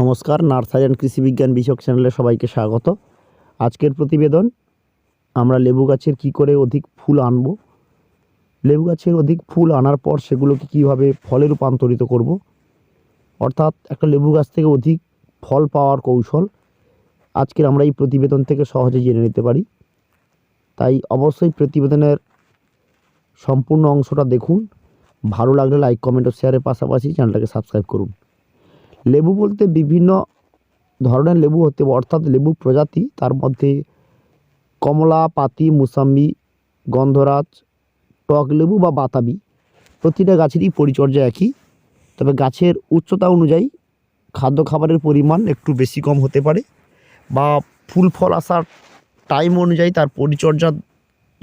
নমস্কার nursery and কৃষি বিজ্ঞান বিষয়ক চ্যানেলে সবাইকে স্বাগত। আজকের প্রতিবেদন, আমরা লেবু গাছের কি করে অধিক ফুল আনব? লেবু গাছের অধিক ফুল আনার পর সেগুলোকে কীভাবে ফলে রূপান্তরিত করব? অর্থাৎ একটা লেবু গাছ থেকে অধিক ফল পাওয়ার কৌশল আজকের আমরা এই প্রতিবেদন থেকে সহজে জেনে নিতে পারি। তাই অবশ্যই প্রতিবেদনের সম্পূর্ণ অংশটা দেখুন। ভালো লাগলে লাইক কমেন্ট ও শেয়ারের পাশাপাশি চ্যানেলটাকে সাবস্ক্রাইব করুন। লেবু বলতে বিভিন্ন ধরনের লেবু হতে অর্থাৎ লেবু প্রজাতি, তার মধ্যে কমলা, পাতি, মুসাম্বি, গন্ধরাজ, টক লেবু বা বাতাবি। প্রতিটা গাছেরই পরিচর্যা একই, তবে গাছের উচ্চতা অনুযায়ী খাদ্য খাবারের পরিমাণ একটু বেশি কম হতে পারে বা ফুল ফল আসার টাইম অনুযায়ী তার পরিচর্যার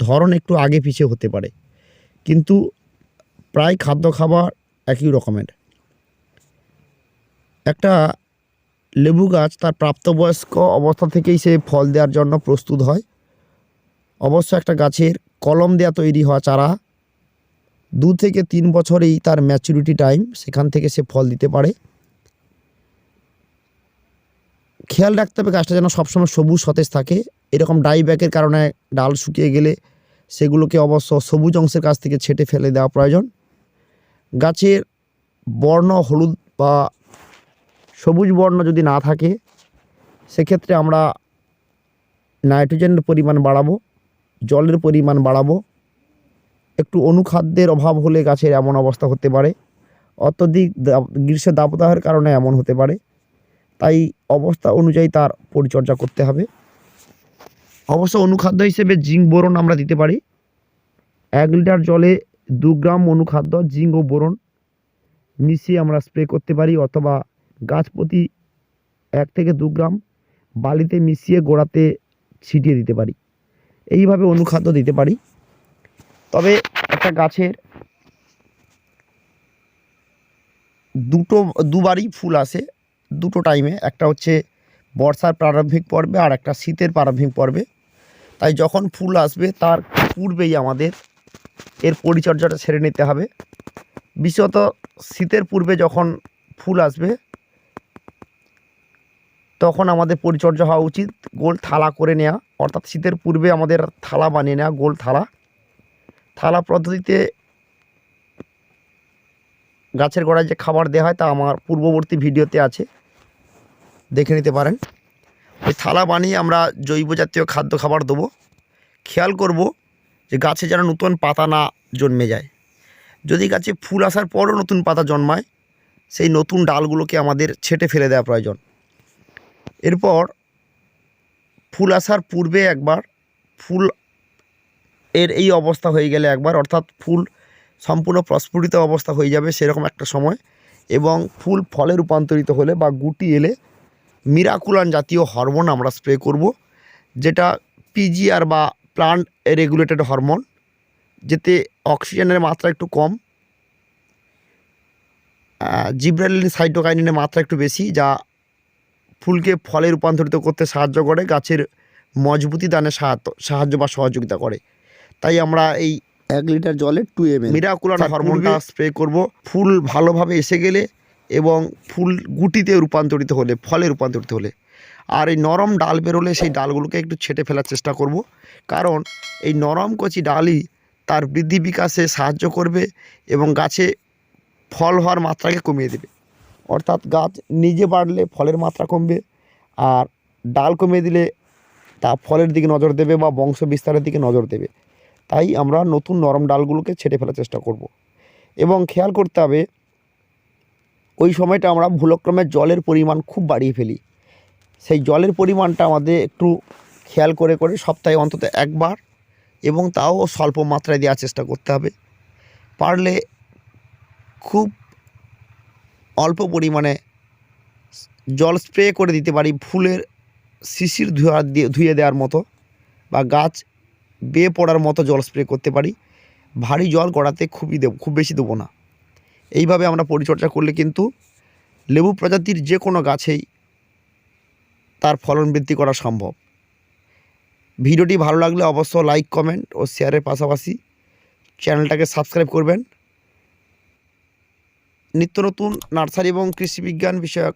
ধরন একটু আগে পিছিয়ে হতে পারে। কিন্তু প্রায় খাদ্য খাবার একই রকমের। একটা লেবু গাছ তার প্রাপ্তবয়স্ক অবস্থা থেকেই সে ফল দেওয়ার জন্য প্রস্তুত হয়। অবশ্য একটা গাছের কলম দেওয়া তৈরি হওয়া চারা দু থেকে তিন বছরেই তার ম্যাচুরিটি টাইম সেখান থেকে সে ফল দিতে পারে। খেয়াল রাখতে হবে গাছটা যেন সবসময় সবুজ সতেজ থাকে। এরকম ডাই ব্যাকের কারণে ডাল শুকিয়ে গেলে সেগুলোকে অবশ্য সবুজ অংশের কাছ থেকে ছেটে ফেলে দেওয়া প্রয়োজন। গাছের বর্ণ হলুদ বা সবুজ বর্ণ যদি না থাকে, সেক্ষেত্রে আমরা নাইট্রোজেনের পরিমাণ বাড়াবো, জলের পরিমাণ বাড়াবো। একটু অনুখাদ্যের অভাব হলে গাছের এমন অবস্থা হতে পারে। অত্যধিক গ্রীষ্মের দাবদাহের কারণে এমন হতে পারে। তাই অবস্থা অনুযায়ী তার পরিচর্যা করতে হবে। অবশ্য অনুখাদ্য হিসেবে জিঙ্ক বোরন আমরা দিতে পারি। এক লিটার জলে দু গ্রাম অনুখাদ্য, জিঙ্ক ও বোরন মিশিয়ে আমরা স্প্রে করতে পারি অথবা গাছ প্রতি এক থেকে দু গ্রাম বালিতে মিশিয়ে গোড়াতে ছিটিয়ে দিতে পারি। এইভাবে অনুখাদ্য দিতে পারি। তবে একটা গাছের দুটো, দুবারই ফুল আসে দুটো টাইমে একটা হচ্ছে বর্ষার প্রারম্ভিক পর্বে আর একটা শীতের প্রারম্ভিক পর্বে। তাই যখন ফুল আসবে তার পূর্বেই আমাদের এর পরিচর্যাটা ছেড়ে নিতে হবে। বিশেষত শীতের পূর্বে যখন ফুল আসবে তখন আমাদের পরিচর্যা হওয়া উচিত। গোল থালা করে নেওয়া অর্থাৎ শীতের পূর্বে আমাদের থালা বানিয়ে নেওয়া গোল থালা। থালা পদ্ধতিতে গাছের গোড়ায় যে খাবার দেওয়া হয় তা আমার পূর্ববর্তী ভিডিওতে আছে। দেখে নিতে পারেন। ওই থালা বানিয়ে আমরা জৈব জাতীয় খাদ্য খাবার দেবো। খেয়াল করব যে গাছে যেন নতুন পাতা না জন্মে যায়। যদি গাছে ফুল আসার পরও নতুন পাতা জন্মায়, সেই নতুন ডালগুলোকে আমাদের ছেটে ফেলে দেওয়া প্রয়োজন। এরপর ফুল আসার পূর্বে একবার ফুল এর এই অবস্থা হয়ে গেলে একবার, অর্থাৎ ফুল সম্পূর্ণ প্রস্ফুটিত অবস্থা হয়ে যাবে সেরকম একটা সময় এবং ফুল ফলে রূপান্তরিত হলে বা গুটি এলে মিরাকুলান জাতীয় হরমোন আমরা স্প্রে করব, যেটা পিজিআর বা প্লান্ট রেগুলেটেড হরমোন, যেতে অক্সিজেনের মাত্রা একটু কম জিব্রালিন সাইটোকাইনিনের মাত্রা একটু বেশি, যা ফুলকে ফলে রূপান্তরিত করতে সাহায্য করে গাছের মজবুতি দানে সাহায্য সাহায্য বা সহযোগিতা করে। তাই আমরা এই এক লিটার জলে টু এম তার হরমোনটা স্প্রে করব। ফুল ভালোভাবে এসে গেলে এবং ফুল গুটিতে রূপান্তরিত হলে ফলে রূপান্তরিত হলে। আর এই নরম ডাল বেরোলে সেই ডালগুলোকে একটু ছেটে ফেলার চেষ্টা করব। কারণ এই নরম কচি ডালই তার বৃদ্ধি বিকাশে সাহায্য করবে এবং গাছে ফল হওয়ার মাত্রাকে কমিয়ে দেবে। অর্থাৎ গাছ নিজে বাড়লে ফলের মাত্রা কমবে আর ডাল কমিয়ে দিলে তা ফলের দিকে নজর দেবে বা বংশ বিস্তারের দিকে নজর দেবে। তাই আমরা নতুন নরম ডালগুলোকে ছেটে ফেলার চেষ্টা করব। এবং খেয়াল করতে হবে, ওই সময়টা আমরা ভুলক্রমে জলের পরিমাণ খুব বাড়িয়ে ফেলি। সেই জলের পরিমাণটা আমাদের একটু খেয়াল করে করে সপ্তাহে অন্তত একবার এবং তাও স্বল্প মাত্রায় দেওয়ার চেষ্টা করতে হবে। পারলে খুব অল্প পরিমাণে জল স্প্রে করে দিতে পারি ফুলের শিশির ধোয়া দিয়ে ধুয়ে দেওয়ার মতো বা গাছ বেয়ে পড়ার মতো জল স্প্রে করতে পারি। ভারী জল গড়াতে খুবই দেব খুব বেশি দেবো না। এইভাবে আমরা পরিচর্যা করলে কিন্তু লেবু প্রজাতির যে কোনো গাছেই তার ফলন বৃদ্ধি করা সম্ভব। ভিডিওটি ভালো লাগলে অবশ্য লাইক কমেন্ট ও শেয়ারের পাশাপাশি চ্যানেলটাকে সাবস্ক্রাইব করবেন। নিত্য নতুন নার্সারি এবং কৃষি বিজ্ঞান বিষয়ক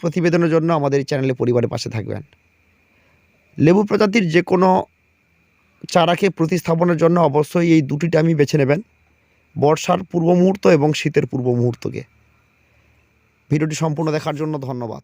প্রতিবেদনের জন্য আমাদের এই চ্যানেলে পরিবারের পাশে থাকবেন। লেবু প্রজাতির যে কোনো চারাকে প্রতিস্থাপনের জন্য অবশ্যই এই দুটি টাইমই বেছে নেবেন, বর্ষার পূর্ব মুহূর্ত এবং শীতের পূর্ব মুহূর্তকে। ভিডিওটি সম্পূর্ণ দেখার জন্য ধন্যবাদ।